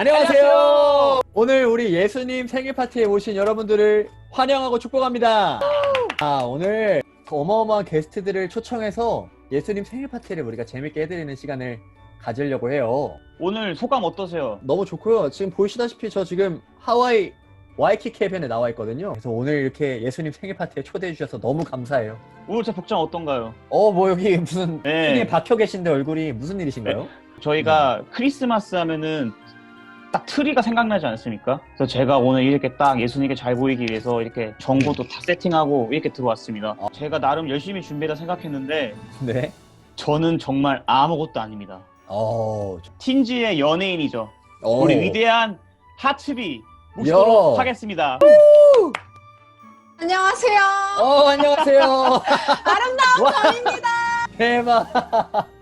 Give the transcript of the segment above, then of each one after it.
안녕하세요. 오늘 우리 예수님 생일 파티에 오신 여러분들을 환영하고 축복합니다. 아, 오늘 어마어마한 게스트들을 초청해서 예수님 생일 파티를 우리가 재밌게 해드리는 시간을 가지려고 해요. 오늘 소감 어떠세요? 너무 좋고요. 지금 보시다시피 저 지금 하와이 와이키키 해변에 나와 있거든요. 그래서 오늘 이렇게 예수님 생일 파티에 초대해 주셔서 너무 감사해요. 오늘 제 복장 어떤가요? 어, 뭐 여기 무슨 네. 손이 박혀 계신데 얼굴이 무슨 일이신가요? 저희가 크리스마스 하면은 딱 트리가 생각나지 않습니까? 그래서 제가 오늘 이렇게 딱 예수님께 잘 보이기 위해서 이렇게 정보도 다 세팅하고 이렇게 들어왔습니다. 어. 제가 나름 열심히 준비다 생각했는데 네. 저는 정말 아무것도 아닙니다. 어, 틴지의 연예인이죠. 어. 우리 위대한 하츠비 모시도록 야. 하겠습니다. 안녕하세요. 어, 안녕하세요. 아름다운. 대박.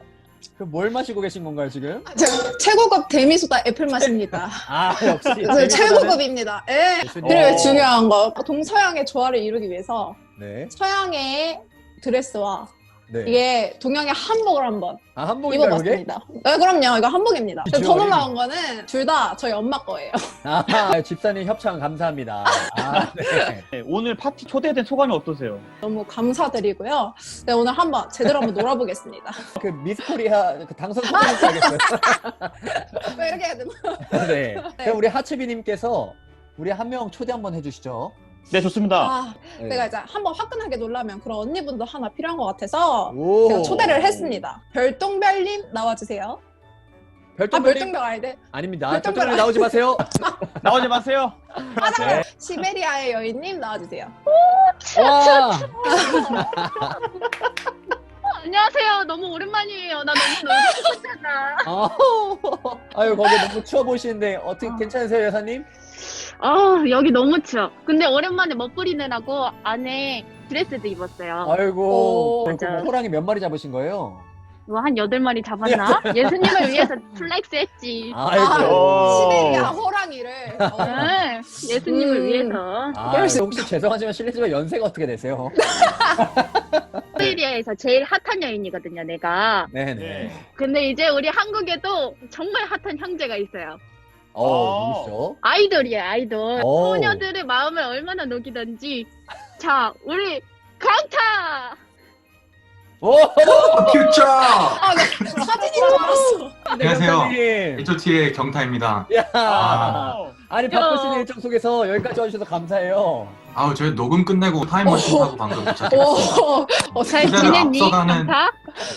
그뭘 마시고 계신 건가요 지금? 저 최고급 데미소다 애플 맛입니다. 아 역시. 저 재밌다는- 최고급입니다. 예. 예수님. 그리고 어. 중요한 거 동서양의 조화를 이루기 위해서 네. 서양의 드레스와 네. 이게 동양의 한복을 한번 아 한복인가요 이게? 입어봤습니다. 네, 그럼요. 이거 한복입니다. 더. 놀라운 거는 둘 다 저희 엄마 거예요. 아 집사님 협찬 감사합니다. 아 네. 네, 오늘 파티 초대된 소감이 어떠세요? 너무 감사드리고요. 네, 오늘 한번 제대로 한번 놀아보겠습니다. 그 미스코리아 그 당선 소감이 알겠어요. 왜 이렇게 해야 되나? 네. 그럼 우리 하츠비님께서 우리 한 명 초대 한번 해주시죠. 네 좋습니다. 아, 네. 내가 이제 한번 화끈하게 놀라면 그런 언니분도 하나 필요한 것 같아서 오. 제가 초대를 했습니다. 별똥별님 나와주세요. 아 별똥별님 별똥별 아닌데 아닙니다. 별똥별 별똥별 나오지 마세요. 나오지 마세요. 아 잠깐 시베리아의 여인님 나와주세요. 와. 안녕하세요. 너무 오랜만이에요. 나 너무 놀고 싶었잖아. 아, 아유 거기 너무 추워 보이시는데 어떻게 어. 괜찮으세요 여사님? 아 여기 너무 추워. 근데 오랜만에 멋부리 내라고 안에 드레스도 입었어요. 아이고 오, 그 맞아. 호랑이 몇 마리 잡으신 거예요? 뭐 한 여덟 마리 잡았나? 예수님을 위해서 플렉스 했지. 아이고. 아, 오. 시베리아 호랑이를. 어. 네, 예수님을 음. 위해서. 아, 혹시 죄송하지만 실례지만 연세가 어떻게 되세요? 시베리아에서 제일 핫한 여인이거든요, 내가. 네네. 네. 근데 이제 우리 한국에도 정말 핫한 형제가 있어요. 어, 어. 누구시죠? 아이돌이에요, 아이돌. 오. 소녀들의 마음을 얼마나 녹이던지. 자, 우리 강타! 오! 퓨처! 아, 나 사진인 줄 알았어. 안녕하세요. 경사님. H.O.T의 경타입니다. 야. 아, 아니 바쁘신 일정 속에서 여기까지 와주셔서 감사해요. 아우, 저희 녹음 끝내고 타임머신 타고 방금 도착했어요. 오, 어, 잘 지냈니, 앞서가는- 강타?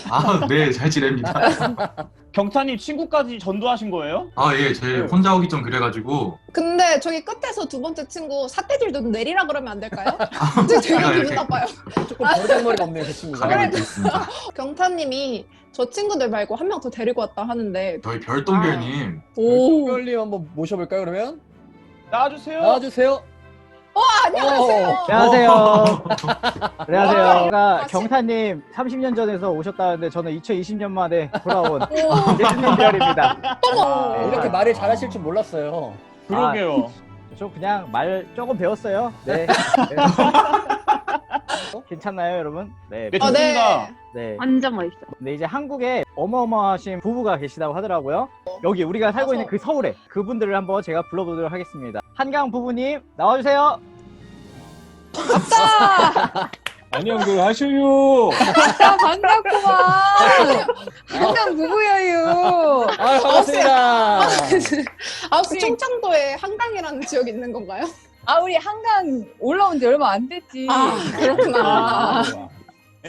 아, 네, 잘 지냅니다. 경타님 친구까지 전도하신 거예요? 아, 예, 제 혼자 오기 좀 그래가지고. 근데 저기 끝에서 두 번째 친구 사태질 좀 내리라 그러면 안 될까요? 아, 되게 제가 기분 이렇게 나빠요. 조금 버장머리가 없네요 그 친구가. 되고 있습니다. 경타님이 저 친구들 말고 한 명 더 데리고 왔다 하는데 저희 별똥별님. 오, 별님 한번 모셔볼까요 그러면? 나와주세요. 나와주세요. 안녕하세요. 어. 안녕하세요. 와. 안녕하세요. 제가 아, 경타님 30년 전에서 오셨다는데 저는 2020년 만에 돌아온 오, 예수님 별입니다. 어머. 네. 이렇게 말을 잘하실 줄 몰랐어요. 그러게요. 저 그냥 말 조금 배웠어요. 네. 네. 괜찮나요, 여러분? 네. 네, 어, 좋습니다. 네. 네. 완전 멋있어. 근데 이제 한국에 어마어마하신 부부가 계시다고 하더라고요. 여기 우리가 살고 있는 그 서울에 그분들을 한번 제가 불러보도록 하겠습니다. 한강 부부님 나와주세요. 안녕들 하셔요. 아, 반갑구만. 한강 부부여유. 아 반갑습니다. 아, 혹시 충청도에 한강이라는 지역이 있는 건가요? 아, 우리 한강 올라온 지 얼마 안 됐지. 아, 그렇구나.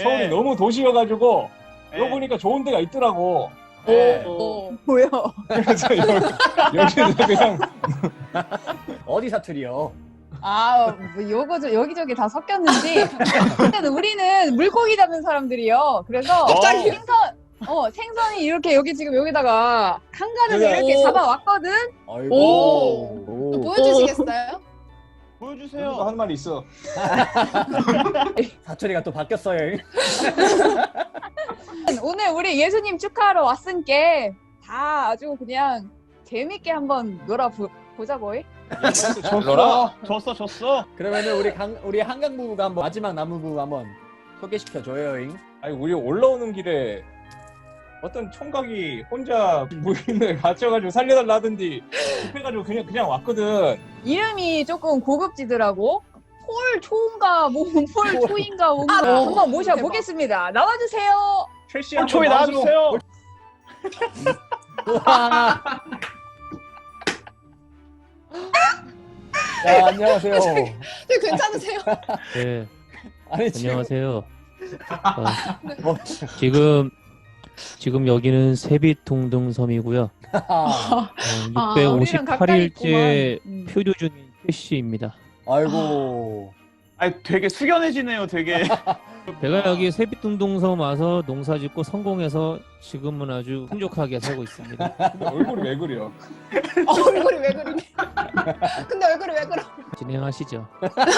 서울이 네. 너무 도시여가지고 네. 그러고 보니까 좋은 데가 있더라고. 네. 오. 뭐야? 그래서 여기, 여기서 그냥 어디 사투리요? 아, 뭐 요거 저 여기저기 다 섞였는지. 근데 우리는 물고기 잡는 사람들이요. 그래서 갑자기? 생선 어, 생선이 이렇게 여기 지금 여기다가 한가득 이렇게 오. 잡아왔거든? 아이고. 오. 오. 보여주시겠어요? 보여주세요. 한 말이 있어. 사투리가 또 바뀌었어요. 오늘 우리 예수님 축하하러 왔으니까 다 아주 그냥 재밌게 한번 놀아보자고. 놀아. 줬어, 줬어. 그러면은 우리 강 우리 한강 부부가 한번 마지막 남은 부부 한번 소개시켜 줘요. 잉. 아니 우리 올라오는 길에 어떤 총각이 혼자 무인을 갇혀가지고 살려달라 하던지 급해가지고 그냥 그냥 왔거든. 이름이 조금 고급지더라고. 폴 초인가 뭐폴 초인가 뭔가 아, 어. 한번 모셔보겠습니다. 나와주세요. 최씨 어, 한번 초이 나와주고. 나와주세요. 자, 안녕하세요. 네, 괜찮으세요? 네, 아니, 지금 안녕하세요. 어, 뭐, 지금 지금 여기는 세빛동등섬이고요. 아, 어, 아, 우리랑 가까이 658일째 있구만. 음. 표류 중인 최씨입니다. 아이고. 아니 되게 숙연해지네요. 되게. 제가 여기 세빛동등섬 와서 농사 짓고 성공해서 지금은 아주 풍족하게 살고 있습니다. 근데 얼굴이 왜 그래요? 얼굴이 왜 그러니? 근데 얼굴이 왜 그러? 진행하시죠.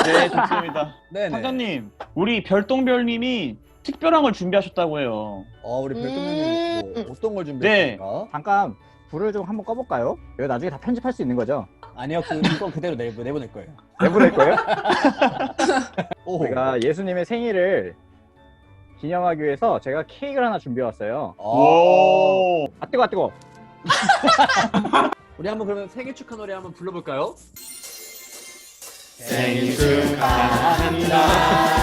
네 좋습니다. 네네. 상장님 우리 별똥별님이 특별한 걸 준비하셨다고 해요. 어, 우리 음. 별똥님이 뭐 어떤 걸 준비했을까? 잠깐 불을 좀 한번 꺼볼까요? 이거 나중에 다 편집할 수 있는 거죠? 아니요, 그, 그건 그대로 내보, 내보낼 거예요. 내보낼 거예요? 오. 제가 예수님의 생일을 기념하기 위해서 제가 케이크를 하나 준비해왔어요. 어. 오. 아 뜨거 아 뜨거. 우리 한번 그러면 생일 축하 노래 한번 불러볼까요? 생일 축하합니다.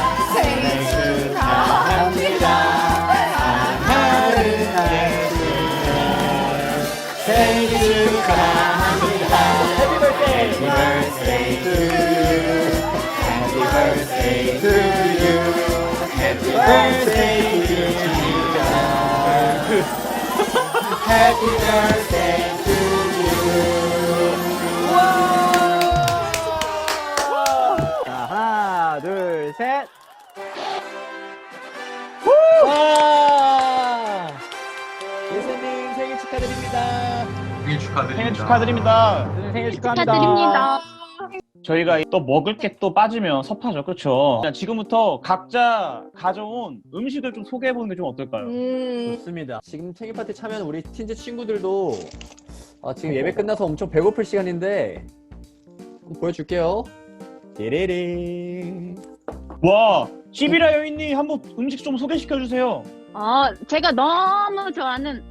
Birthday to you. Happy birthday to you. 자 하나 둘 셋. 와! 예수님 생일 축하드립니다. 생일 축하드립니다. 생일 축하드립니다. 생일 축하합니다. 축하드립니다. 저희가 또 먹을 게 또 빠지면 섭하죠, 그렇죠? 지금부터 각자 가져온 음식을 좀 소개해 보는 게 좀 어떨까요? 음. 좋습니다. 지금 생일 파티 참여한 우리 틴즈 친구들도 아, 지금 예배 끝나서 엄청 배고플 시간인데 한번 보여줄게요. 띠리리. 와, 시비라 여인님 한번 음식 좀 소개시켜 주세요. 어, 제가 너무 좋아하는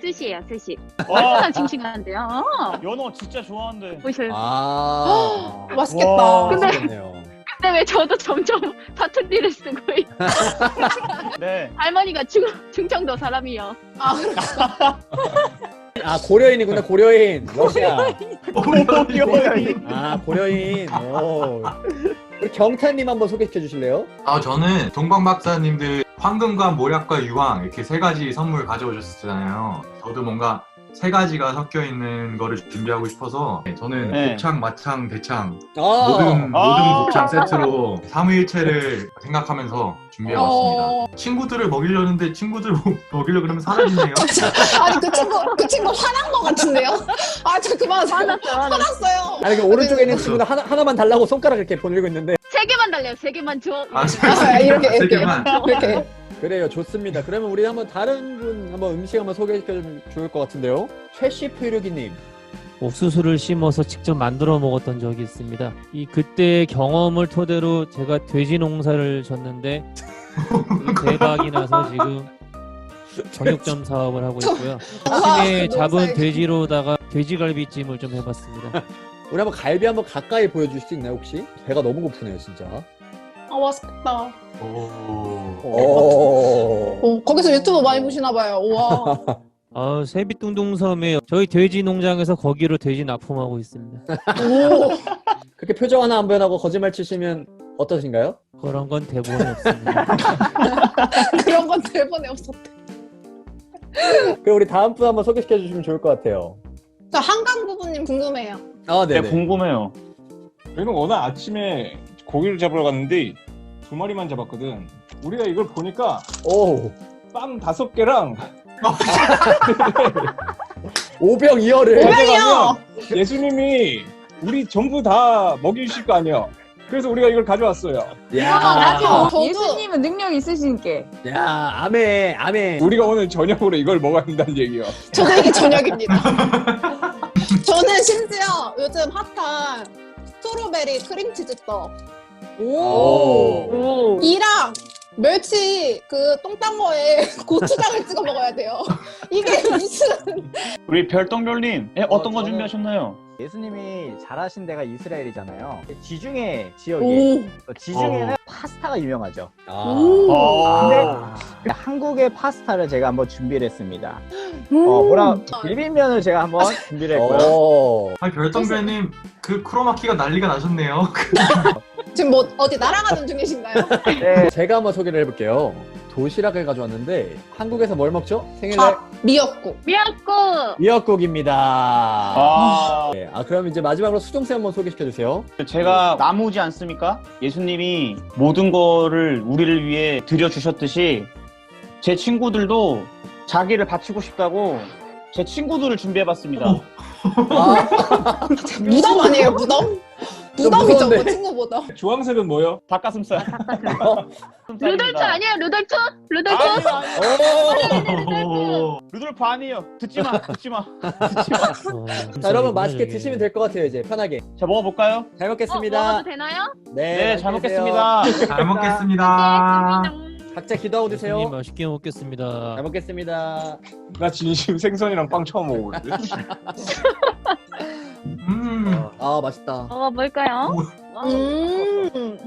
스시예요, 스시. 와, 얼마나 싱싱한데요. 어, 연어 진짜 좋아하는데. 보셔요. 아. 맛있겠다. 와. 근데- 맛있겠네요. 근데 왜 저도 점점 사투리를 쓰고 있 네. 할머니가 중, 충청도 사람이요. 아, 아 고려인이구나 고려인 러시아. 고려인. 아 고려인. 오. 우리 경탄님 한번 소개시켜 주실래요? 아 저는 동방 박사님들 황금과 모략과 유황 이렇게 세 가지 선물 가져오셨잖아요. 저도 뭔가 세 가지가 섞여 있는 거를 준비하고 싶어서 네, 저는 네. 곱창, 마창, 대창 아. 모든 아. 모든 곱창 세트로 삼위일체를 생각하면서 준비해 왔습니다. 어. 친구들을 먹이려는데 친구들 먹이려 그러면 사라지네요. 아니 그 친구 그 친구 화난 것 같은데요? 아 저 그만하세요. 화났어요, 화났어요. 화났어요. 아니 그 오른쪽에 있는 친구는 하나 하나만 달라고 손가락 이렇게 보내고 있는데 세 개만 달래요, 세 개만 줘. 아, 아, 이렇게, 세 이렇게. 개만. 이렇게. 그래요 좋습니다. 그러면 우리 한번 다른 분 한번 음식 한번 소개시켜 주면 좋을 것 같은데요. 최씨 표류기님. 옥수수를 심어서 직접 만들어 먹었던 적이 있습니다. 이 그때의 경험을 토대로 제가 돼지 농사를 졌는데 이 대박이 나서 지금 정육점 사업을 하고 있고요. 아침에 그 잡은 돼지로다가 돼지갈비찜을 좀 해봤습니다. 우리 한번 갈비 한번 가까이 보여줄 수 있나요 혹시? 배가 너무 고프네요 진짜. 아 맛있겠다. 오. 오. 어, 거기서 유튜브 많이 보시나 봐요. 우와. 아, 세빛둥둥섬에 저희 돼지 농장에서 거기로 돼지 납품하고 있습니다. 오. 그렇게 표정 하나 안 변하고 거짓말 치시면 어떠신가요? 그런 건 대부분 없습니다. 그런 건 대본에 없었대. 그럼 우리 다음 분 한번 소개시켜 주시면 좋을 것 같아요. 저 한강 부부님 궁금해요. 아 네, 네네. 궁금해요. 저희는 오늘 아침에 고기를 잡으러 갔는데 두 마리만 잡았거든. 우리가 이걸 보니까 오. 빵 다섯 개랑 오병 이어를. 오병- 가져가면 예수님이 우리 전부 다 먹이실 거 아니야. 그래서 우리가 이걸 가져왔어요. 야. 아, 저도- 예수님은 능력 있으시니까. 야 아메 아메. 우리가 오늘 저녁으로 이걸 먹어야 한다는 얘기야. 저도 이게 저녁입니다. 저는 심지어 요즘 핫한 스트로베리 크림치즈 떡 오. 오. 이랑 멸치 그 똥딴 거에 고추장을 찍어 먹어야 돼요. 이게 무슨 우리 별똥별님 예, 어떤 거 저는- 준비하셨나요? 예수님이 잘하신 데가 이스라엘이잖아요. 지중해 지역이 오. 지중해는 어. 파스타가 유명하죠. 아. 어, 근데 한국의 파스타를 제가 한번 준비를 했습니다. 음. 어, 뭐라 비빔면을 제가 한번 준비를 했고요. 오. 아니 별똥별님 그 크로마키가 난리가 나셨네요. 지금 뭐 어디 날아가는 중이신가요? 네, 제가 한번 소개를 해볼게요. 도시락을 가져왔는데 한국에서 뭘 먹죠? 생일날 아, 미역국. 미역국! 미역국입니다. 아, 네, 아 그럼 이제 마지막으로 수정쌤 한번 소개시켜 주세요. 제가 나무지 않습니까? 예수님이 모든 거를 우리를 위해 드려주셨듯이 제 친구들도 자기를 바치고 싶다고 제 친구들을 준비해봤습니다. 어. 아, 무덤 아니에요, 무덤? 좀 무덤이죠, 무서운데. 뭐 친구 무덤. 주황색은 뭐요? 닭가슴살. 루돌프 아니에요, 루돌프? 루돌프? 오. 루돌프 아니에요. 듣지 마, 듣지 마, 듣지 마. 어, 자 여러분 맛있게. 드시면 될 것 같아요 이제 편하게. 자, 먹어볼까요? 잘 어, 먹겠습니다. 먹어도 되나요? 네, 잘 맛있게 드세요. 먹겠습니다. 잘 먹겠습니다. 각자 기도하고 드세요. 예수님 맛있게 먹겠습니다. 잘 먹겠습니다. 나 진심 생선이랑 빵 처음 먹어보는데. 음. 아 맛있다. 어, 뭘까요? 와, 음.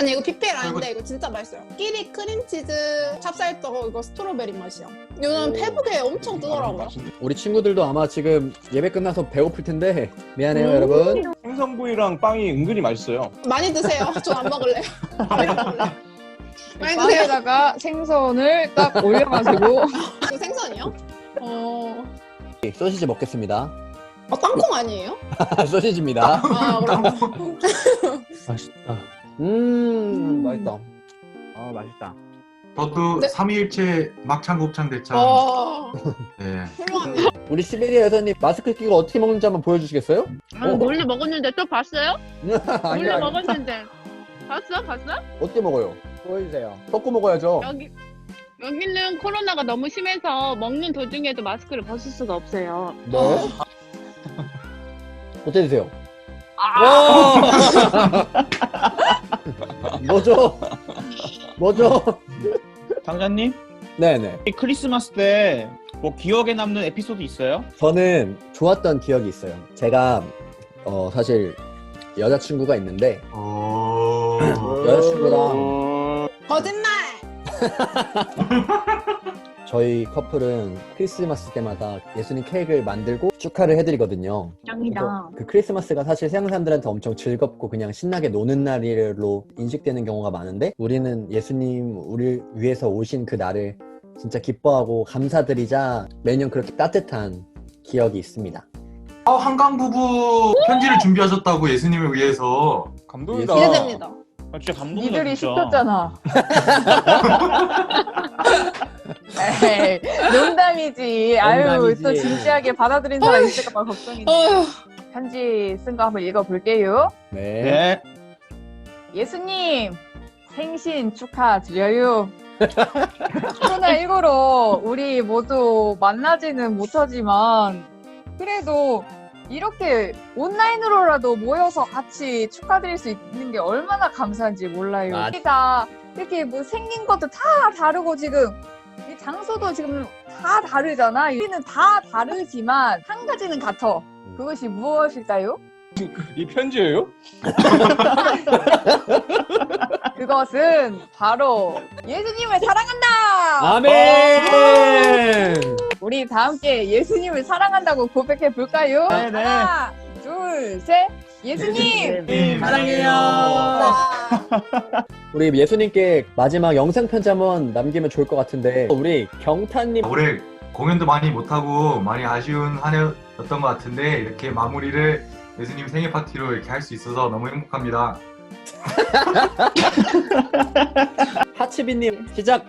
아니 이거 PPL 아닌데. 이거 진짜 맛있어요. 끼리 크림치즈 찹쌀떡 이거 스트로베리 맛이야. 이거는 오. 페북에 엄청 뜨더라고요. 우리 친구들도 아마 지금 예배 끝나서 배고플 텐데 미안해요 음. 여러분. 생선구이랑 빵이 은근히 맛있어요. 많이 드세요. 전 안 먹을래요. 많이 먹을래. 많이 드세요. 빵에다가 생선을 딱 올려가지고 이거 생선이요? 어, 소시지 먹겠습니다. 어 땅콩 아니에요? 소시지입니다. 아 그럼. 맛있다. 음 맛있다. 어, 맛있다. 저도 네. 삼위일체 막창 곱창 대창. 어, 네. 우리 시베리아 여사님 마스크 끼고 어떻게 먹는지 한번 보여주시겠어요? 아, 몰래 먹었는데 또 봤어요? 아니 몰래 아니 먹었는데. 봤어? 봤어? 어떻게 먹어요? 보여주세요. 섞고 먹어야죠. 여기, 여기는 코로나가 너무 심해서 먹는 도중에도 마스크를 벗을 수가 없어요. 네. 어떻게 드세요? 아, 뭐죠? 뭐죠? 당자님, 네네. 이 크리스마스 때 뭐 기억에 남는 에피소드 있어요? 저는 좋았던 기억이 있어요. 제가 어 사실 여자친구가 있는데 오. 여자친구랑 거짓말. 저희 커플은 크리스마스 때마다 예수님 케이크를 만들고 축하를 해드리거든요. 짱이다. 그 크리스마스가 사실 세상 사람들한테 엄청 즐겁고 그냥 신나게 노는 날로 인식되는 경우가 많은데 우리는 예수님 우리 위해서 오신 그 날을 진짜 기뻐하고 감사드리자 매년 그렇게 따뜻한 기억이 있습니다. 아, 한강 부부 편지를 준비하셨다고 예수님을 위해서. 감동이다. 기대됩니다. 아, 진짜 감동이다. 니들이 진짜. 시켰잖아. 에이, 농담이지. 아유, 농담이지. 또 진지하게 받아들인 사람 있을까봐 걱정이네. 어휴. 편지 쓴 거 한번 읽어볼게요. 네. 네. 예수님, 생신 축하드려요. 코로나19로 우리 모두 만나지는 못하지만, 그래도 이렇게 온라인으로라도 모여서 같이 축하드릴 수 있는 게 얼마나 감사한지 몰라요. 맞- 우리가 이렇게 뭐 생긴 것도 다 다르고 지금 이 장소도 지금 다 다르잖아. 우리는 다 다르지만 한 가지는 같아. 그것이 무엇일까요? 이 편지예요? 그것은 바로 예수님을 사랑한다. 아멘. 우리 다 함께 예수님을 사랑한다고 고백해 볼까요? 네네. 하나, 둘, 셋. 예수님. 네, 사랑해요. 아, 우리 예수님께 마지막 영상 편지 한번 남기면 좋을 것 같은데 우리 경탄님 올해 공연도 많이 못하고 많이 아쉬운 한 해였던 것 같은데 이렇게 마무리를 예수님 생일 파티로 이렇게 할 수 있어서 너무 행복합니다. 하치비님 시작.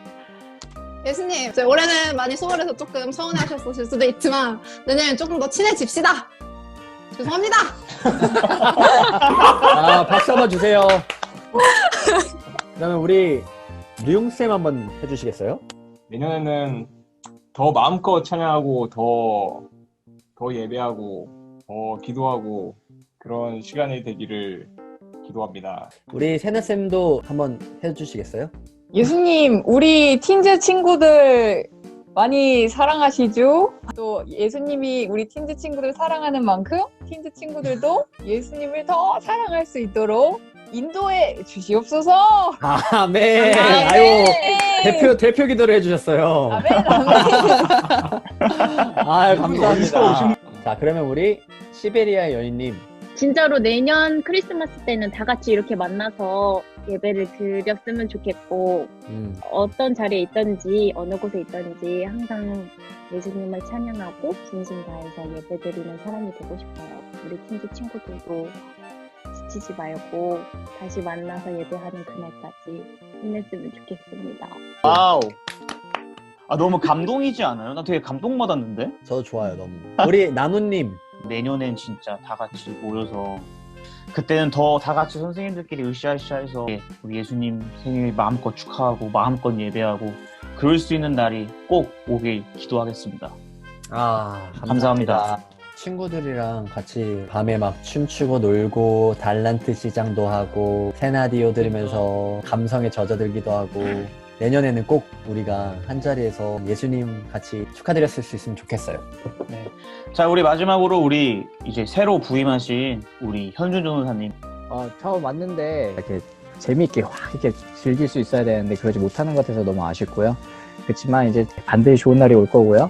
예수님, 저희 올해는 많이 소홀해서 조금 서운해하셨을 수도 있지만 내년엔 조금 더 친해집시다. 죄송합니다. 아 박수 한번 주세요. 그러면 우리 류용 쌤 한번 해주시겠어요? 내년에는 더 마음껏 찬양하고 더, 더 예배하고 더 기도하고 그런 시간이 되기를 기도합니다. 우리 세나 쌤도 한번 해주시겠어요? 예수님, 우리 틴즈 친구들 많이 사랑하시죠? 또 예수님이 우리 틴즈 친구들 사랑하는 만큼 틴즈 친구들도 예수님을 더 사랑할 수 있도록 인도해 주시옵소서. 아멘. 아유, 대표, 대표 기도를 해주셨어요. 아멘, 아멘. 아유, 감사합니다. 자, 그러면 우리 시베리아 여인님. 진짜로 내년 크리스마스 때는 다 같이 이렇게 만나서 예배를 드렸으면 좋겠고 음, 어떤 자리에 있든지 어느 곳에 있든지 항상 예수님을 찬양하고 진심 다해서 예배 드리는 사람이 되고 싶어요. 우리 팀즈 친구들도 지치지 말고 다시 만나서 예배하는 그날까지 힘냈으면 좋겠습니다. 와우. 아 너무 감동이지 않아요? 나 되게 감동받았는데? 저도 좋아요, 너무. 우리 나무님. 내년엔 진짜 다 같이 모여서 그때는 더 다 같이 선생님들끼리 으쌰으쌰해서 우리 예수님 생일 마음껏 축하하고 마음껏 예배하고 그럴 수 있는 날이 꼭 오길 기도하겠습니다. 아, 감사합니다. 친구들이랑 같이 밤에 막 춤추고 놀고 달란트 시장도 하고 세나디오 들으면서 감성에 젖어들기도 하고 내년에는 꼭 우리가 한 자리에서 예수님 같이 축하드렸을 수 있으면 좋겠어요. 자 우리 마지막으로 우리 이제 새로 부임하신 우리 현준 전도사님 어, 처음 왔는데 이렇게 재미있게 확 이렇게 즐길 수 있어야 되는데 그러지 못하는 것 같아서 너무 아쉽고요. 그렇지만 이제 반드시 좋은 날이 올 거고요.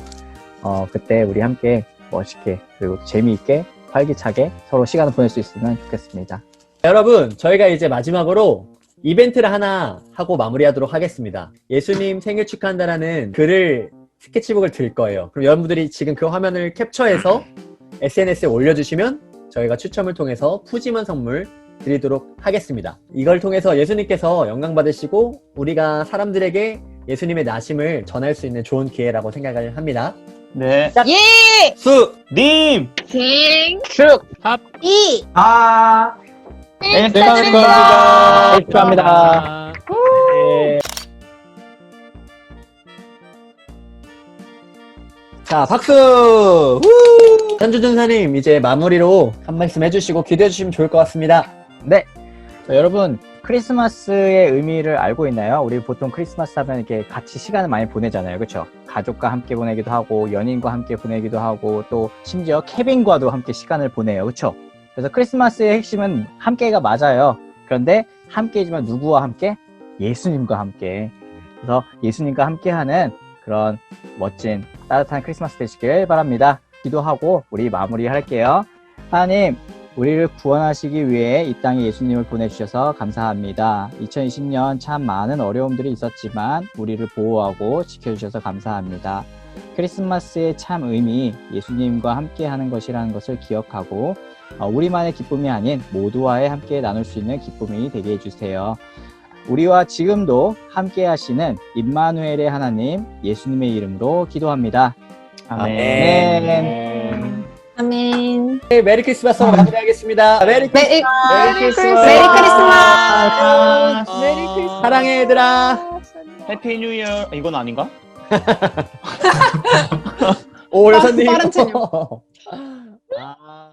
어, 그때 우리 함께 멋있게 그리고 재미있게 활기차게 서로 시간을 보낼 수 있으면 좋겠습니다. 여러분, 저희가 이제 마지막으로 이벤트를 하나 하고 마무리하도록 하겠습니다. 예수님 생일 축하한다라는 글을 스케치북을 드릴 거예요. 그럼 여러분들이 지금 그 화면을 캡처해서 SNS에 올려주시면 저희가 추첨을 통해서 푸짐한 선물 드리도록 하겠습니다. 이걸 통해서 예수님께서 영광 받으시고 우리가 사람들에게 예수님의 나심을 전할 수 있는 좋은 기회라고 생각을 합니다. 네 예! 수! 님! 생 이! 아 네, 축하드립니다. 축하합니다. 아, 네. 자, 박수! 후! 현주 전사님, 이제 마무리로 한 말씀 해주시고 기도해 주시면 좋을 것 같습니다. 네. 자, 여러분, 크리스마스의 의미를 알고 있나요? 우리 보통 크리스마스 하면 이렇게 같이 시간을 많이 보내잖아요. 그렇죠? 가족과 함께 보내기도 하고, 연인과 함께 보내기도 하고, 또 심지어 케빈과도 함께 시간을 보내요. 그렇죠? 그래서 크리스마스의 핵심은 함께가 맞아요. 그런데 함께이지만 누구와 함께? 예수님과 함께. 그래서 예수님과 함께하는 그런 멋진 따뜻한 크리스마스 되시길 바랍니다. 기도하고 우리 마무리할게요. 하나님, 우리를 구원하시기 위해 이 땅에 예수님을 보내주셔서 감사합니다. 2020년 참 많은 어려움들이 있었지만 우리를 보호하고 지켜주셔서 감사합니다. 크리스마스의 참 의미, 예수님과 함께 하는 것이라는 것을 기억하고 어, 우리만의 기쁨이 아닌 모두와의 함께 나눌 수 있는 기쁨이 되게 해주세요. 우리와 지금도 함께 하시는 임마누엘의 하나님 예수님의 이름으로 기도합니다. 아멘. 아멘. 아멘. 네, 메리 크리스마스로 마무리하겠습니다. 메리 크리스마스! 메리, 메리 크리스마스! 메리 크리스마스! 메리 크리스마스. 사랑해, 얘들아! 해피 뉴 이어 이건 아닌가? 오 여사님. 빠른 체념. 아.